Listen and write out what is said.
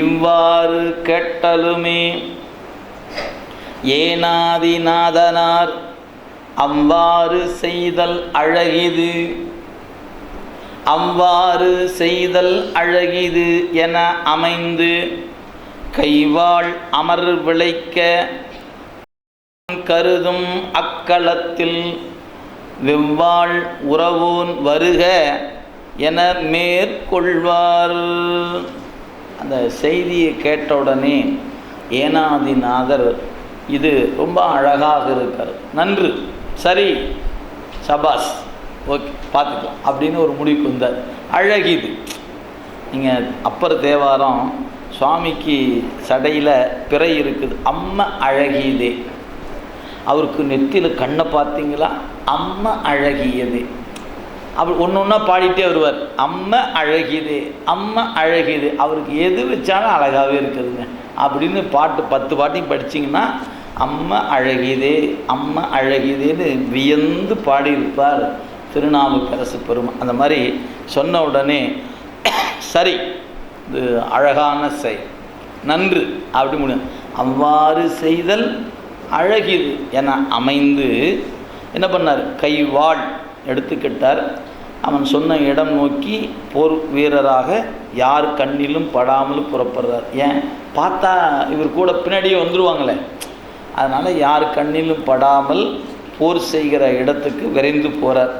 இவ்வாறு கேட்டலுமே. ஏனாதிநாதனார் அவ்வாறு செய்தல் அழகிது. அவ்வாறு செய்தல் அழகிது என அமைந்து கைவாள் அமர் விளைக்க கருதும் அக்களத்தில் வெவ்வாள் உறவோன் வருக என மேற்கொள்வார். அந்த செய்தியை கேட்ட உடனே ஏனாதிநாதர் இது ரொம்ப அழகாக இருக்கார் நன்று. சரி சபாஸ் ஓகே பார்த்துக்கலாம். அப்படின்னு ஒரு முடிவுக்கு வந்தார். அழகிது. நீங்கள் அப்பர் தேவாரம் சுவாமிக்கு சடையில் பிறை இருக்குது. அம்ம அழகியதே. அவருக்கு நெத்தியில் கண்ணை பார்த்தீங்களா? அம்ம அழகியதே. அப்படி ஒன்று ஒன்றா பாடிட்டே வருவார். அம்மை அழகிது அம்மை அழகிது அவருக்கு எது வச்சாலும் அழகாகவே இருக்குதுங்க. அப்படின்னு பாட்டு பத்து பாட்டையும் படிச்சிங்கன்னா அம்மை அழகிதே அம்மை அழகிதேன்னு வியந்து பாடியிருப்பார் திருநாவுக்கரசு பெருமை. அந்த மாதிரி சொன்ன உடனே சரி இது அழகான செய் நன்று அப்படி முடியும். அவ்வாறு செய்தல் அழகிது என அமைந்து என்ன பண்ணார்? கைவாள் எடுத்துக்கிட்டார். அவன் சொன்ன இடம் நோக்கி போர் வீரராக யார் கண்ணிலும் படாமலும் புறப்படுறார். ஏன்? பார்த்தா இவர் கூட பின்னாடியே வந்துடுவாங்களே அதனால் யார் கண்ணிலும் படாமல் போர் செய்கிற இடத்துக்கு விரைந்து போகிறார்